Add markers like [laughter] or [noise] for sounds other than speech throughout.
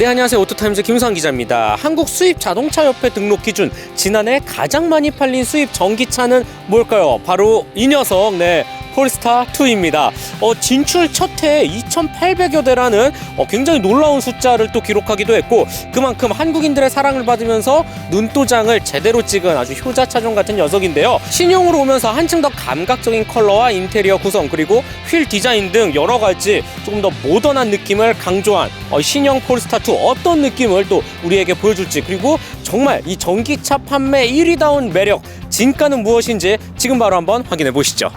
네 안녕하세요 오토타임즈 김우상 기자입니다. 한국 수입 자동차 협회 등록 기준 지난해 가장 많이 팔린 수입 전기차는 뭘까요? 바로 이 녀석 네 폴스타 2입니다. 어, 진출 첫 해에 2,800여 대라는 어, 굉장히 놀라운 숫자를 또 기록하기도 했고 그만큼 한국인들의 사랑을 받으면서 눈도장을 제대로 찍은 아주 효자 차종 같은 녀석인데요. 신형으로 오면서 한층 더 감각적인 컬러와 인테리어 구성 그리고 휠 디자인 등 여러 가지 조금 더 모던한 느낌을 강조한 어, 신형 폴스타 2 어떤 느낌을 또 우리에게 보여줄지 그리고 정말 이 전기차 판매 1위다운 매력 진가는 무엇인지 지금 바로 한번 확인해 보시죠.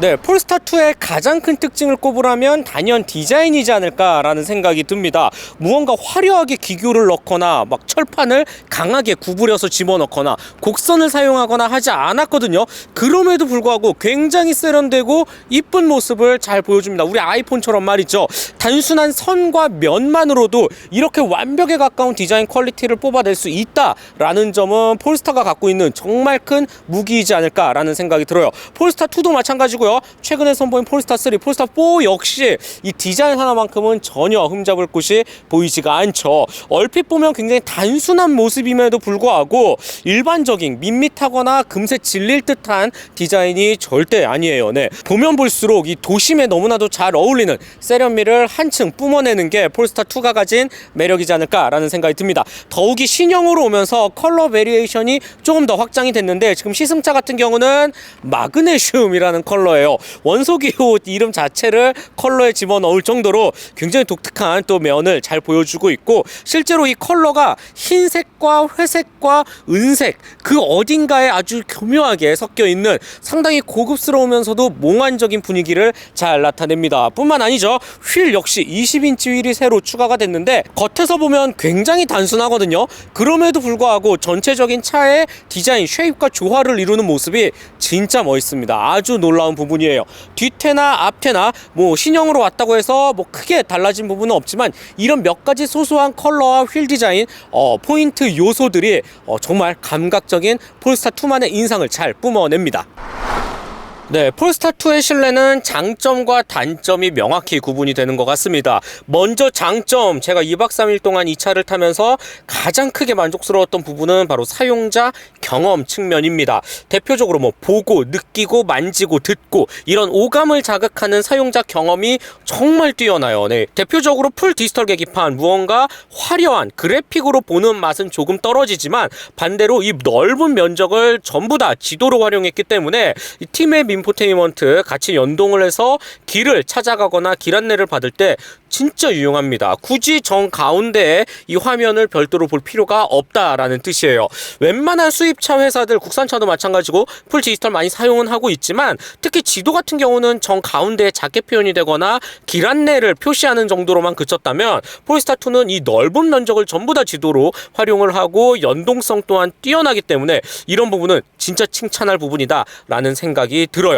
네, 폴스타2의 가장 큰 특징을 꼽으라면 단연 디자인이지 않을까라는 생각이 듭니다. 무언가 화려하게 기교를 넣거나 막 철판을 강하게 구부려서 집어넣거나 곡선을 사용하거나 하지 않았거든요. 그럼에도 불구하고 굉장히 세련되고 이쁜 모습을 잘 보여줍니다. 우리 아이폰처럼 말이죠. 단순한 선과 면만으로도 이렇게 완벽에 가까운 디자인 퀄리티를 뽑아낼 수 있다라는 점은 폴스타가 갖고 있는 정말 큰 무기이지 않을까라는 생각이 들어요. 폴스타2도 마찬가지고 요. 최근에 선보인 폴스타 3, 폴스타 4 역시 이 디자인 하나만큼은 전혀 흠잡을 곳이 보이지가 않죠. 얼핏 보면 굉장히 단순한 모습임에도 불구하고 일반적인 밋밋하거나 금세 질릴 듯한 디자인이 절대 아니에요. 네. 보면 볼수록 이 도심에 너무나도 잘 어울리는 세련미를 한층 뿜어내는 게 폴스타 2가 가진 매력이지 않을까라는 생각이 듭니다. 더욱이 신형으로 오면서 컬러 베리에이션이 조금 더 확장이 됐는데 지금 시승차 같은 경우는 마그네슘이라는 컬러 예요. 원소기호 이름 자체를 컬러에 집어넣을 정도로 굉장히 독특한 또 면을 잘 보여주고 있고 실제로 이 컬러가 흰색과 회색과 은색 그 어딘가에 아주 교묘하게 섞여 있는 상당히 고급스러우면서도 몽환적인 분위기를 잘 나타냅니다. 뿐만 아니죠. 휠 역시 20인치 휠이 새로 추가가 됐는데 겉에서 보면 굉장히 단순하거든요. 그럼에도 불구하고 전체적인 차의 디자인, 쉐입과 조화를 이루는 모습이 진짜 멋있습니다. 아주 놀라운 부분 이에요. 뒤태나 앞태나 뭐 신형으로 왔다고 해서 뭐 크게 달라진 부분은 없지만 이런 몇 가지 소소한 컬러와 휠 디자인 어, 포인트 요소들이 어, 정말 감각적인 폴스타 2만의 인상을 잘 뿜어냅니다. 네, 폴스타2의 실내는 장점과 단점이 명확히 구분이 되는 것 같습니다. 먼저 장점, 제가 2박 3일 동안 이 차를 타면서 가장 크게 만족스러웠던 부분은 바로 사용자 경험 측면입니다. 대표적으로 뭐 보고, 느끼고, 만지고, 듣고 이런 오감을 자극하는 사용자 경험이 정말 뛰어나요. 네, 대표적으로 풀 디지털 계기판, 무언가 화려한 그래픽으로 보는 맛은 조금 떨어지지만 반대로 이 넓은 면적을 전부 다 지도로 활용했기 때문에 이 팀의 인포테인먼트 같이 연동을 해서 길을 찾아가거나 길 안내를 받을 때 진짜 유용합니다. 굳이 정 가운데에 이 화면을 별도로 볼 필요가 없다라는 뜻이에요. 웬만한 수입차 회사들 국산차도 마찬가지고 풀 디지털 많이 사용은 하고 있지만 특히 지도 같은 경우는 정 가운데에 작게 표현이 되거나 길 안내를 표시하는 정도로만 그쳤다면 폴스타2는 이 넓은 면적을 전부 다 지도로 활용을 하고 연동성 또한 뛰어나기 때문에 이런 부분은 진짜 칭찬할 부분이다라는 생각이 들어요.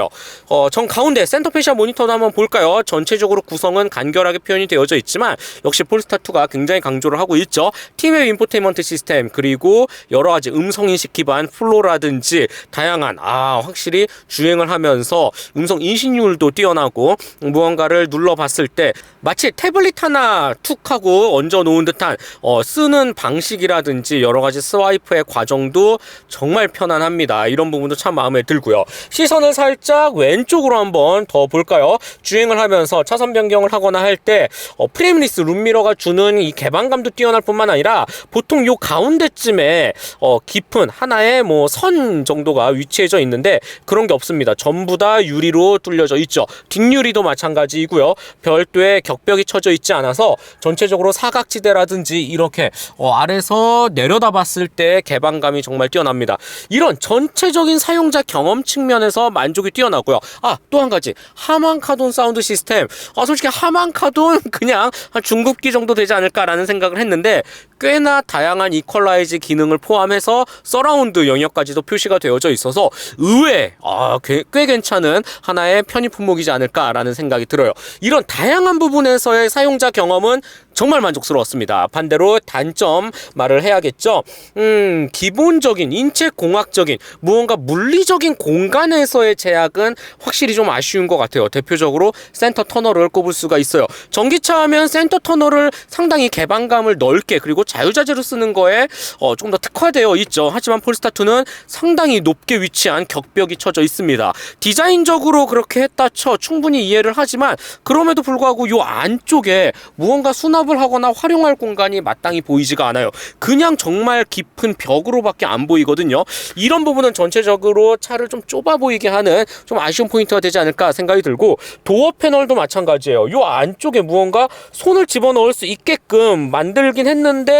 어, 정 가운데 센터 페시아 모니터도 한번 볼까요? 전체적으로 구성은 간결하게 표현이 되어져 있지만 역시 폴스타2가 굉장히 강조를 하고 있죠. 팀의 인포테인먼트 시스템 그리고 여러 가지 음성 인식 기반 플로라든지 다양한 아 확실히 주행을 하면서 음성 인식률도 뛰어나고 무언가를 눌러봤을 때 마치 태블릿 하나 툭 하고 얹어 놓은 듯한 어, 쓰는 방식이라든지 여러 가지 스와이프의 과정도 정말 편안합니다. 이런 부분도 참 마음에 들고요. 시선을 살짝 왼쪽으로 한번 더 볼까요? 주행을 하면서 차선 변경을 하거나 할 때 어, 프레임리스 룸미러가 주는 이 개방감도 뛰어날 뿐만 아니라 보통 요 가운데쯤에 어, 깊은 하나의 뭐 선 정도가 위치해져 있는데 그런 게 없습니다. 전부 다 유리로 뚫려져 있죠. 뒷유리도 마찬가지이고요. 별도의 격벽이 쳐져 있지 않아서 전체적으로 사각지대라든지 이렇게 어, 아래서 내려다 봤을 때 개방감이 정말 뛰어납니다. 이런 전체적인 사용자 경험 측면에서 만족이 뛰어나고요. 아, 또 한 가지. 하만카돈 사운드 시스템. 아, 솔직히 하만카돈 [laughs] 그냥 한 중급기 정도 되지 않을까라는 생각을 했는데 꽤나 다양한 이퀄라이즈 기능을 포함해서 서라운드 영역까지도 표시가 되어져 있어서 의외 아, 꽤, 꽤 괜찮은 하나의 편의 품목이지 않을까라는 생각이 들어요. 이런 다양한 부분에서의 사용자 경험은 정말 만족스러웠습니다. 반대로 단점 말을 해야겠죠. 음, 기본적인 인체 공학적인 무언가 물리적인 공간에서의 제약은 확실히 좀 아쉬운 것 같아요. 대표적으로 센터 터널을 꼽을 수가 있어요. 전기차 하면 센터 터널을 상당히 개방감을 넓게 그리고 자유자재로 쓰는 거에 어, 좀 더 특화되어 있죠. 하지만 폴스타2는 상당히 높게 위치한 격벽이 쳐져 있습니다. 디자인적으로 그렇게 했다 쳐 충분히 이해를 하지만 그럼에도 불구하고 요 안쪽에 무언가 수납을 하거나 활용할 공간이 마땅히 보이지가 않아요. 그냥 정말 깊은 벽으로밖에 안 보이거든요. 이런 부분은 전체적으로 차를 좀 좁아 보이게 하는 좀 아쉬운 포인트가 되지 않을까 생각이 들고 도어 패널도 마찬가지예요. 요 안쪽에 무언가 손을 집어넣을 수 있게끔 만들긴 했는데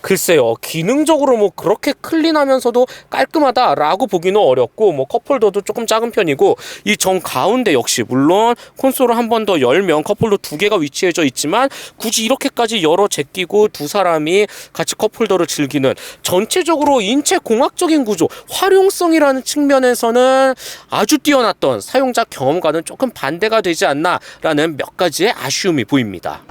글쎄요. 기능적으로 뭐 그렇게 클린하면서도 깔끔하다라고 보기는 어렵고 뭐 컵홀더도 조금 작은 편이고 이 정 가운데 역시 물론 콘솔을 한 번 더 열면 컵홀더 두 개가 위치해져 있지만 굳이 이렇게까지 열어 제끼고 두 사람이 같이 컵홀더를 즐기는 전체적으로 인체 공학적인 구조 활용성이라는 측면에서는 아주 뛰어났던 사용자 경험과는 조금 반대가 되지 않나라는 몇 가지의 아쉬움이 보입니다.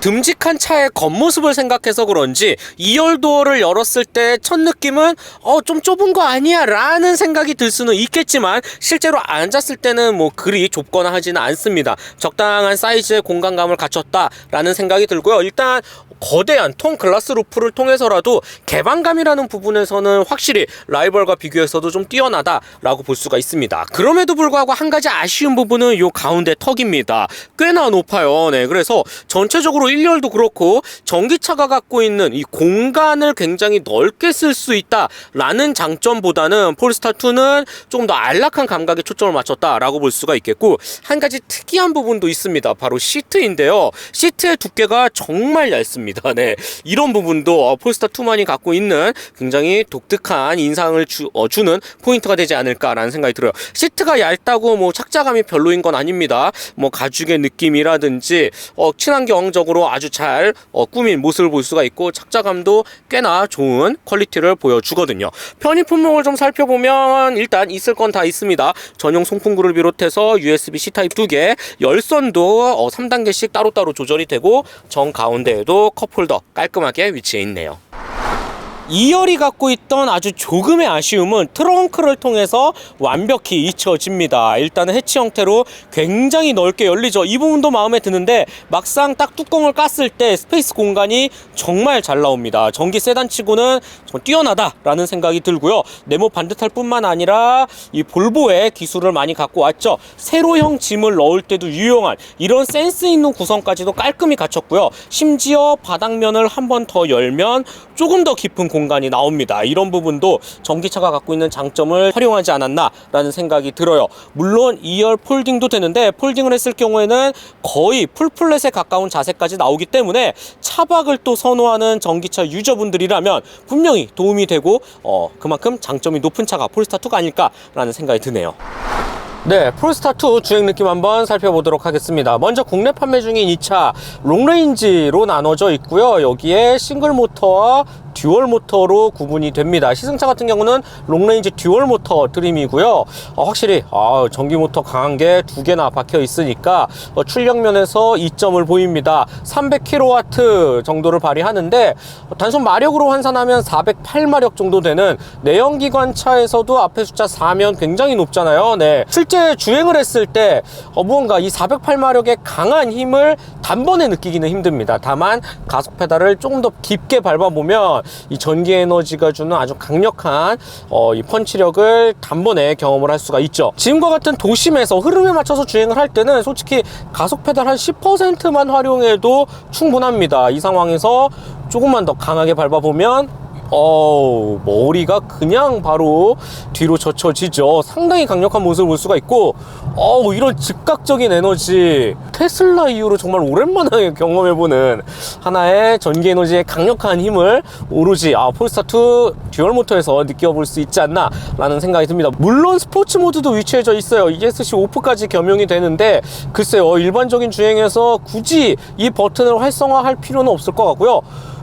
듬직한 차의 겉모습을 생각해서 그런지 2열 도어를 열었을 때 첫 느낌은 어 좀 좁은 거 아니야 라는 생각이 들 수는 있겠지만 실제로 앉았을 때는 뭐 그리 좁거나 하지는 않습니다 적당한 사이즈의 공간감을 갖췄다 라는 생각이 들고요 일단 거대한 통 글라스 루프를 통해서라도 개방감이라는 부분에서는 확실히 라이벌과 비교해서도 좀 뛰어나다라고 볼 수가 있습니다. 그럼에도 불구하고 한 가지 아쉬운 부분은 요 가운데 턱입니다. 꽤나 높아요. 네, 그래서 전체적으로 1열도 그렇고 전기차가 갖고 있는 이 공간을 굉장히 넓게 쓸 수 있다라는 장점보다는 폴스타 2는 조금 더 안락한 감각에 초점을 맞췄다라고 볼 수가 있겠고 한 가지 특이한 부분도 있습니다. 바로 시트인데요. 시트의 두께가 정말 얇습니다. 네, 이런 부분도 어, 폴스타 2만이 갖고 있는 굉장히 독특한 인상을 주, 어, 주는 포인트가 되지 않을까라는 생각이 들어요. 시트가 얇다고 뭐 착자감이 별로인 건 아닙니다. 뭐 가죽의 느낌이라든지 어, 친환경적으로 아주 잘 어, 꾸민 모습을 볼 수가 있고 착자감도 꽤나 좋은 퀄리티를 보여주거든요. 편의 품목을 좀 살펴보면 일단 있을 건 다 있습니다. 전용 송풍구를 비롯해서 USB-C 타입 2개, 열선도 어, 3단계씩 따로따로 조절이 되고 정 가운데에도 컵홀더 깔끔하게 위치해 있네요. 2열이 갖고 있던 아주 조금의 아쉬움은 트렁크를 통해서 완벽히 잊혀집니다. 일단은 해치 형태로 굉장히 넓게 열리죠. 이 부분도 마음에 드는데 막상 딱 뚜껑을 깠을 때 스페이스 공간이 정말 잘 나옵니다. 전기 세단치고는 좀 뛰어나다라는 생각이 들고요. 네모 반듯할 뿐만 아니라 이 볼보의 기술을 많이 갖고 왔죠. 세로형 짐을 넣을 때도 유용한 이런 센스 있는 구성까지도 깔끔히 갖췄고요. 심지어 바닥면을 한 번 더 열면 조금 더 깊은 공간 이 나옵니다. 이런 부분도 전기차가 갖고 있는 장점을 활용하지 않았나라는 생각이 들어요. 물론 2열 폴딩도 되는데 폴딩을 했을 경우에는 거의 풀플랫에 가까운 자세까지 나오기 때문에 차박을 또 선호하는 전기차 유저분들이라면 분명히 도움이 되고 어, 그만큼 장점이 높은 차가 폴스타2가 아닐까라는 생각이 드네요. 네, 폴스타2 주행 느낌 한번 살펴보도록 하겠습니다. 먼저 국내 판매 중인 이 차 롱레인지로 나눠져 있고요. 여기에 싱글 모터와 듀얼 모터로 구분이 됩니다. 시승차 같은 경우는 롱레인지 듀얼 모터 드림이고요. 어, 확실히 아, 전기 모터 강한 게 두 개나 박혀 있으니까 어, 출력 면에서 이점을 보입니다. 300kW 정도를 발휘하는데 어, 단순 마력으로 환산하면 408마력 정도 되는 내연기관 차에서도 앞에 숫자 4면 굉장히 높잖아요. 네. 실제 주행을 했을 때 어, 무언가 이 408마력의 강한 힘을 단번에 느끼기는 힘듭니다. 다만 가속 페달을 조금 더 깊게 밟아보면 이 전기 에너지가 주는 아주 강력한 어, 이 펀치력을 단번에 경험을 할 수가 있죠. 지금과 같은 도심에서 흐름에 맞춰서 주행을 할 때는 솔직히 가속 페달 한 10%만 활용해도 충분합니다. 이 상황에서 조금만 더 강하게 밟아보면 어우 머리가 그냥 바로 뒤로 젖혀지죠. 상당히 강력한 모습을 볼 수가 있고 어우 이런 즉각적인 에너지. 테슬라 이후로 정말 오랜만에 [laughs] 경험해보는 하나의 전기 에너지의 강력한 힘을 오로지 아 폴스타2 듀얼 모터에서 느껴볼 수 있지 않나 라는 생각이 듭니다. 물론 스포츠 모드도 위치해져 있어요. ESC 오프까지 겸용이 되는데 글쎄요 일반적인 주행에서 굳이 이 버튼을 활성화할 필요는 없을 것 같고요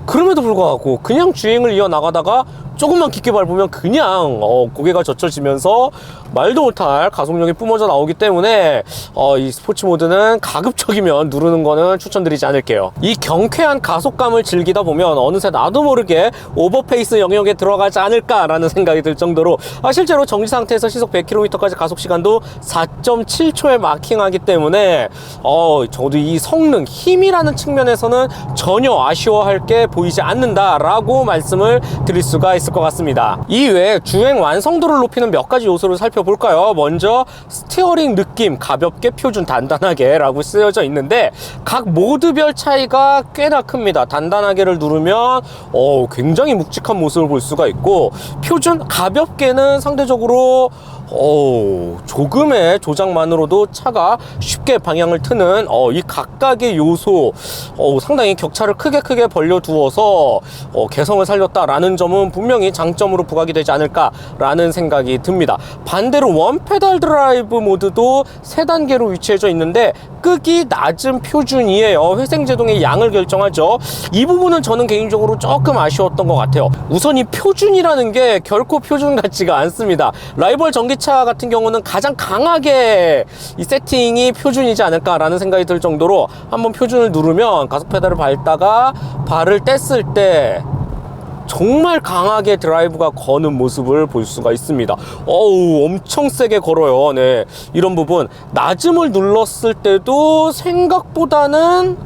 그럼에도 불구하고 그냥 주행을 이어나가다가 조금만 깊게 밟으면 그냥 어, 고개가 젖혀지면서 말도 못할 가속력이 뿜어져 나오기 때문에 어, 이 스포츠 모드는 가급적이면 누르는 거는 추천드리지 않을게요. 이 경쾌한 가속감을 즐기다 보면 어느새 나도 모르게 오버페이스 영역에 들어가지 않을까라는 생각이 들 정도로 아, 실제로 정지 상태에서 시속 100km까지 가속 시간도 4.7초에 마킹하기 때문에 어, 저도 이 성능, 힘이라는 측면에서는 전혀 아쉬워할 게 보이지 않는다라고 말씀을 드릴 수가 있을 것 같습니다. 이 외에 주행 완성도를 높이는 몇 가지 요소를 살펴볼까요? 먼저 스티어링 느낌 가볍게 표준 단단하게 라고 쓰여져 있는데 각 모드별 차이가 꽤나 큽니다. 단단하게를 누르면 어, 굉장히 묵직한 모습을 볼 수가 있고 표준 가볍게는 상대적으로 어, 조금의 조작만으로도 차가 쉽게 방향을 트는 어, 이 각각의 요소 어, 상당히 격차를 크게 크게 벌려 두어서 어, 개성을 살렸다라는 점은 분명히 장점으로 부각이 되지 않을까라는 생각이 듭니다. 반대로 원 페달 드라이브 모드도 세 단계로 위치해져 있는데 끄기 낮은 표준이에요. 회생 제동의 양을 결정하죠. 이 부분은 저는 개인적으로 조금 아쉬웠던 것 같아요. 우선 이 표준이라는 게 결코 표준 같지가 않습니다. 라이벌 전기 차 같은 경우는 가장 강하게 이 세팅이 표준이지 않을까라는 생각이 들 정도로 한번 표준을 누르면 가속 페달을 밟다가 발을 뗐을 때 정말 강하게 드라이브가 거는 모습을 볼 수가 있습니다. 어우, 엄청 세게 걸어요. 네. 이런 부분. 낮음을 눌렀을 때도 생각보다는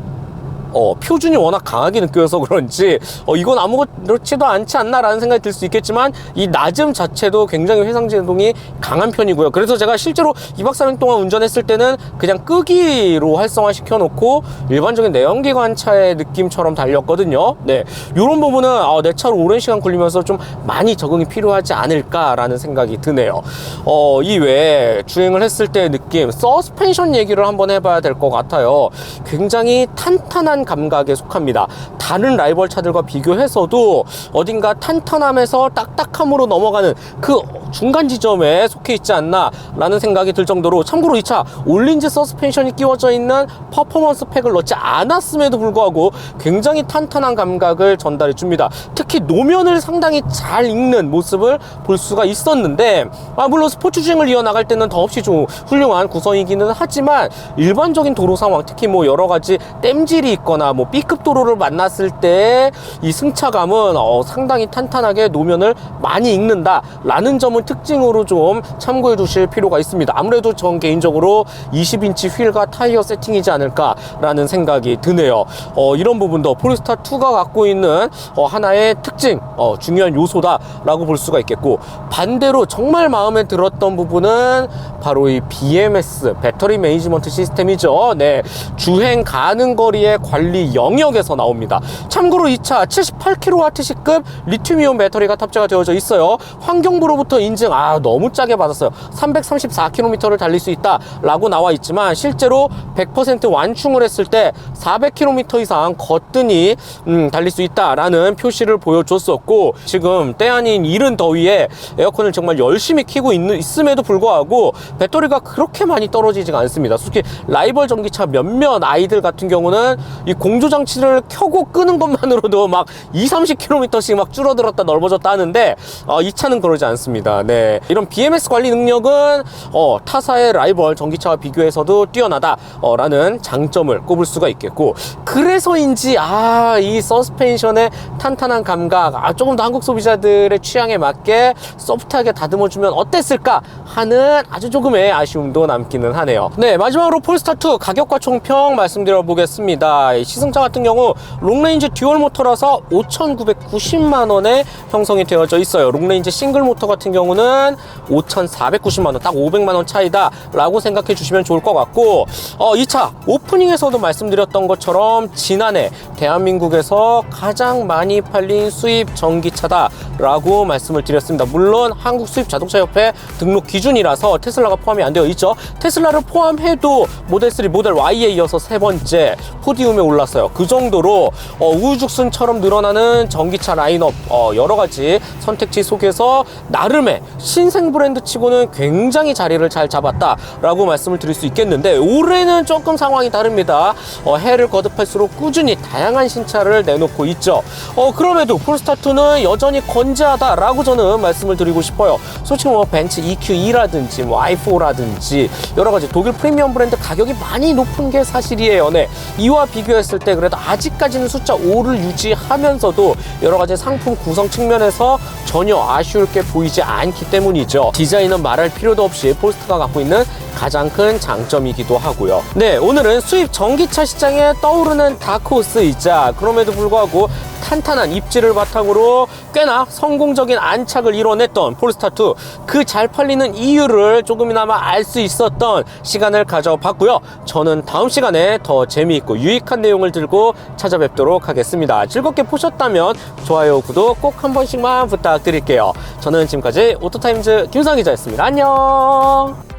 어, 표준이 워낙 강하게 느껴서 그런지 어, 이건 아무렇지도 않지 않나라는 생각이 들 수 있겠지만 이 낮음 자체도 굉장히 회상 제동이 강한 편이고요. 그래서 제가 실제로 2박 3일 동안 운전했을 때는 그냥 끄기로 활성화 시켜 놓고 일반적인 내연기관 차의 느낌처럼 달렸거든요. 네, 이런 부분은 아, 내 차로 오랜 시간 걸리면서 좀 많이 적응이 필요하지 않을까라는 생각이 드네요. 어, 이 외에 주행을 했을 때의 느낌, 서스펜션 얘기를 한번 해봐야 될 것 같아요. 굉장히 탄탄한 감각에 속합니다. 다른 라이벌 차들과 비교해서도 어딘가 탄탄함에서 딱딱함으로 넘어가는 그 중간 지점에 속해 있지 않나라는 생각이 들 정도로 참고로 이 차 올린지 서스펜션이 끼워져 있는 퍼포먼스 팩을 넣지 않았음에도 불구하고 굉장히 탄탄한 감각을 전달해 줍니다. 특히 노면을 상당히 잘 읽는 모습을 볼 수가 있었는데 아 물론 스포츠 주행을 이어나갈 때는 더없이 좀 훌륭한 구성이기는 하지만 일반적인 도로 상황 특히 뭐 여러 가지 땜질이 있거나 뭐 B급 도로를 만났을 때 이 승차감은 어, 상당히 탄탄하게 노면을 많이 읽는다 라는 점을 특징으로 좀 참고해 두실 필요가 있습니다. 아무래도 전 개인적으로 20인치 휠과 타이어 세팅이지 않을까 라는 생각이 드네요. 어, 이런 부분도 폴스타 2가 갖고 있는 어, 하나의 특징, 어, 중요한 요소다 라고 볼 수가 있겠고 반대로 정말 마음에 들었던 부분은 바로 이 BMS 배터리 매니지먼트 시스템이죠. 네, 주행 가는 거리의 관리 영역에서 나옵니다. 참고로 이 차 78kWh급 리튬이온 배터리가 탑재가 되어져 있어요. 환경부로부터 인증, 아 너무 짜게 받았어요. 334km를 달릴 수 있다라고 나와 있지만 실제로 100% 완충을 했을 때 400km 이상 거뜬히 음, 달릴 수 있다라는 표시를 보여줬었고 지금 때 아닌 이른 더위에 에어컨을 정말 열심히 켜고 있는, 있음에도 불구하고 배터리가 그렇게 많이 떨어지지가 않습니다. 솔직히 라이벌 전기차 몇몇 아이들 같은 경우는 이 공조 장치를 켜고 끄는 것만으로도 막 2, 30km씩 막 줄어들었다 넓어졌다 하는데 어, 이 차는 그러지 않습니다. 네. 이런 BMS 관리 능력은 어, 타사의 라이벌 전기차와 비교해서도 뛰어나다라는 장점을 꼽을 수가 있겠고 그래서인지 아 이 서스펜션의 탄탄한 감각 아 조금 더 한국 소비자들의 취향에 맞게 소프트하게 다듬어주면 어땠을까 하는 아주 조금의 아쉬움도 남기는 하네요. 네 마지막으로 폴스타2 가격과 총평 말씀드려 보겠습니다. 이 시승차 같은 경우 롱레인지 듀얼 모터라서 5,990만 원에 형성이 되어져 있어요. 롱레인지 싱글 모터 같은 경우는 5,490만 원, 딱 500만 원 차이다라고 생각해 주시면 좋을 것 같고 어, 이 차 오프닝에서도 말씀드렸던 것처럼 지난해 대한민국에서 가장 많이 팔린 수입 전기차다라고 말씀을 드렸습니다. 물론 한국 수입 자동차 협회 등록 기준이라서 테슬라가 포함이 안 되어 있죠. 테슬라를 포함해도 모델 3, 모델 Y에 이어서 세 번째 포디움에 놀랐어요. 그 정도로 어, 우후죽순처럼 늘어나는 전기차 라인업 어, 여러 가지 선택지 속에서 나름의 신생 브랜드 치고는 굉장히 자리를 잘 잡았다라고 말씀을 드릴 수 있겠는데 올해는 조금 상황이 다릅니다. 어, 해를 거듭할수록 꾸준히 다양한 신차를 내놓고 있죠. 어, 그럼에도 폴스타2는 여전히 건재하다라고 저는 말씀을 드리고 싶어요. 솔직히 뭐 벤츠 EQ2라든지 뭐 i4라든지 여러 가지 독일 프리미엄 브랜드 가격이 많이 높은 게 사실이에요. 네. 이와 비교 했을 때 그래도 아직까지는 숫자 5를 유지하면서도 여러 가지 상품 구성 측면에서 전혀 아쉬울 게 보이지 않기 때문이죠. 디자인은 말할 필요도 없이 폴스타가 갖고 있는 가장 큰 장점이기도 하고요. 네, 오늘은 수입 전기차 시장에 떠오르는 다크호스이자 그럼에도 불구하고 탄탄한 입지를 바탕으로 꽤나 성공적인 안착을 이뤄냈던 폴스타2 그 잘 팔리는 이유를 조금이나마 알 수 있었던 시간을 가져봤고요. 저는 다음 시간에 더 재미있고 유익한 내용을 들고 찾아뵙도록 하겠습니다. 즐겁게 보셨다면 좋아요, 구독 꼭 한 번씩만 부탁드릴게요. 저는 지금까지 오토타임즈 김상 기자였습니다. 안녕!